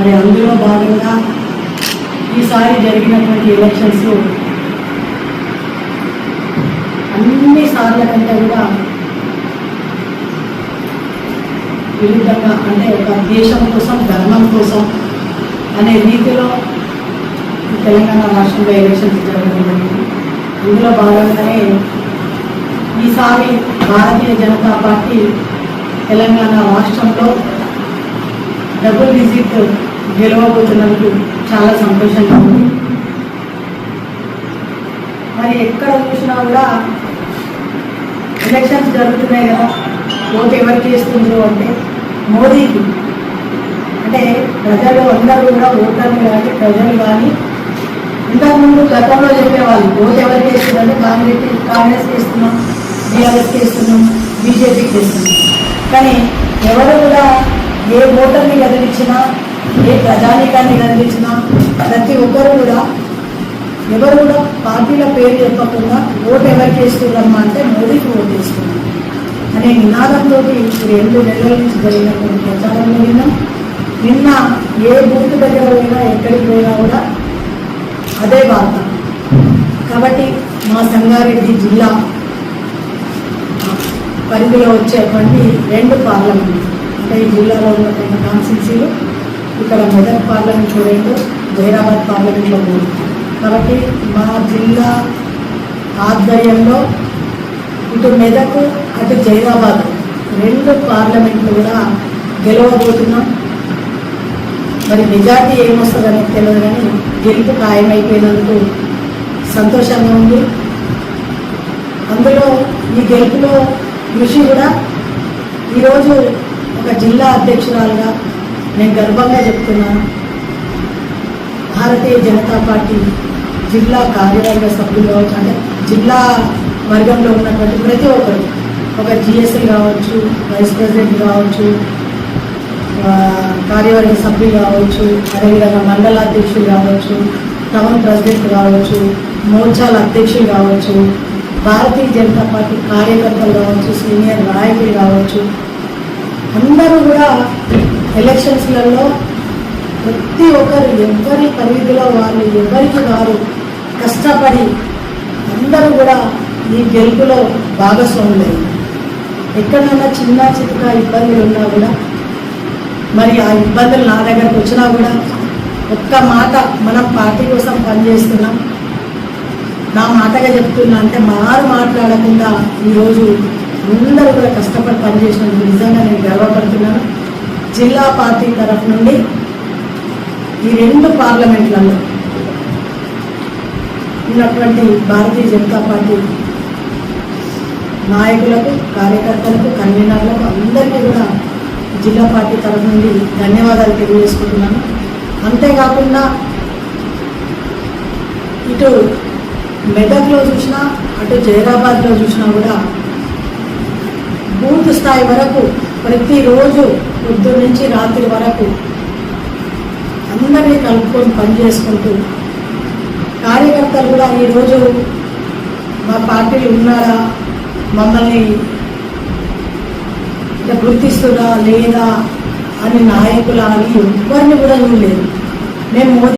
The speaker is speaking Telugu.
మరి అందులో భాగంగా ఈసారి జరిగినటువంటి ఎలక్షన్స్ అన్ని సార్ల కంటే కూడా విరుద్ధంగా అంటే ఒక దేశం కోసం ధర్మం కోసం అనే రీతిలో తెలంగాణ రాష్ట్రంలో ఎలక్షన్స్ జరగడం జరిగింది. ఇందులో భాగంగానే ఈసారి భారతీయ జనతా పార్టీ తెలంగాణ రాష్ట్రంలో డబుల్ డిజిట్ గెలవబోతున్నందుకు చాలా సంతోషంగా ఉంది. మరి ఎక్కడ చూసినా కూడా ఎలక్షన్స్ జరుగుతున్నాయి కదా ఓటు ఎవరికి వేస్తుండ్రు అంటే మోదీకి. అంటే ప్రజలు అందరూ కూడా ఓటర్లు కానీ ప్రజలు కానీ ఇంతకుముందు గతంలో చెప్పేవాళ్ళు ఓటు ఎవరికి వేస్తున్నారంటే కాంగ్రెస్ కాంగ్రెస్ చేస్తున్నాం బీఆర్ఎస్ చేస్తున్నాం బీజేపీకి చేస్తున్నాం కానీ ఎవరు కూడా ఏ ఓటర్ని కదిలించినా ఏ ప్రజానీకాన్ని కదిలించినా ప్రతి ఒక్కరు కూడా ఎవరు కూడా పార్టీల పేరు చెప్పకుండా ఓటు ఎవరికి వేస్తున్నారమ్మా అంటే మోదీకి ఓటు వేస్తున్నాం అనే నినాదంతో రెండు నెలల నుంచి జరిగినటువంటి ప్రచారంలో విన్నాం నిన్న ఏ బూత్ దగ్గర పోయినా ఎక్కడికి పోయినా కూడా అదే వార్త. కాబట్టి మా సంగారెడ్డి జిల్లా పరిధిలో వచ్చేటువంటి రెండు పార్లమెంట్ అంటే ఈ జిల్లాలో ఉన్నటువంటి కాన్స్టిట్యూన్సీలు ఇక్కడ మెదక్ పార్లమెంట్ రెండు జైరాబాద్ పార్లమెంట్లో మూడు కాబట్టి మా జిల్లా ఆధ్వర్యంలో ఇటు మెదక్ అటు జైరాబాద్ రెండు పార్లమెంట్లు కూడా గెలవబోతున్నాం. మరి మెజార్టీ ఏమొస్తుందని తెలియదు కానీ గెలుపు ఖాయమైపోయినందుకు సంతోషంగా ఉంది. అందులో ఈ గెలుపులో కృషి కూడా ఈరోజు ఒక జిల్లా అధ్యక్షురాలుగా నేను గర్వంగా చెప్తున్నాను భారతీయ జనతా పార్టీ జిల్లా కార్యవర్గ సభ్యులు కావచ్చు అంటే జిల్లా వర్గంలో ఉన్నటువంటి ప్రతి ఒక్కరు ఒక జిఎస్ఎల్ కావచ్చు వైస్ ప్రెసిడెంట్ కావచ్చు కార్యవర్గ సభ్యులు కావచ్చు అదేవిధంగా మండల అధ్యక్షులు కావచ్చు టౌన్ ప్రెసిడెంట్ కావచ్చు మోర్చాల అధ్యక్షులు కావచ్చు భారతీయ జనతా పార్టీ కార్యకర్తలు కావచ్చు సీనియర్ నాయకులు కావచ్చు అందరూ కూడా ఎలక్షన్స్లలో ప్రతి ఒక్కరు ఎవరి పరిధిలో వాళ్ళు ఎవరికి వారు కష్టపడి అందరూ కూడా ఈ గెలుపులో భాగస్వాములయ్యారు ఎక్కడైనా చిన్న చిన్న ఇబ్బందులు ఉన్నా కూడా మరి ఆ ఇబ్బందులు నా దగ్గరకు వచ్చినా కూడా ఒక్క మాట మనం పార్టీ కోసం పనిచేస్తున్నాం. నా మాటగా చెప్తున్నా అంటే మారు మాట్లాడకుండా ఈరోజు అందరూ కూడా కష్టపడి పనిచేసినందుకు నిజంగా నేను గర్వపడుతున్నాను. జిల్లా పార్టీ తరఫు నుండి ఈ రెండు పార్లమెంట్లలో ఉన్నటువంటి భారతీయ జనతా పార్టీ నాయకులకు కార్యకర్తలకు కన్వీనర్లకు అందరికీ కూడా జిల్లా పార్టీ తరఫు నుండి ధన్యవాదాలు తెలియజేసుకుంటున్నాను. అంతేకాకుండా ఇటు మెదక్లో చూసినా అటు జైరాబాద్లో చూసినా కూడా బూత్ స్థాయి వరకు ప్రతిరోజు పొద్దు నుంచి రాత్రి వరకు అందరినీ కలుపుకొని పనిచేసుకుంటూ కార్యకర్తలు కూడా ఈరోజు మా పార్టీలు ఉన్నారా? మమ్మల్ని గుర్తిస్తురా లేదా అని నాయకులు అని ఎవరిని కూడా చూడలేదు. మేము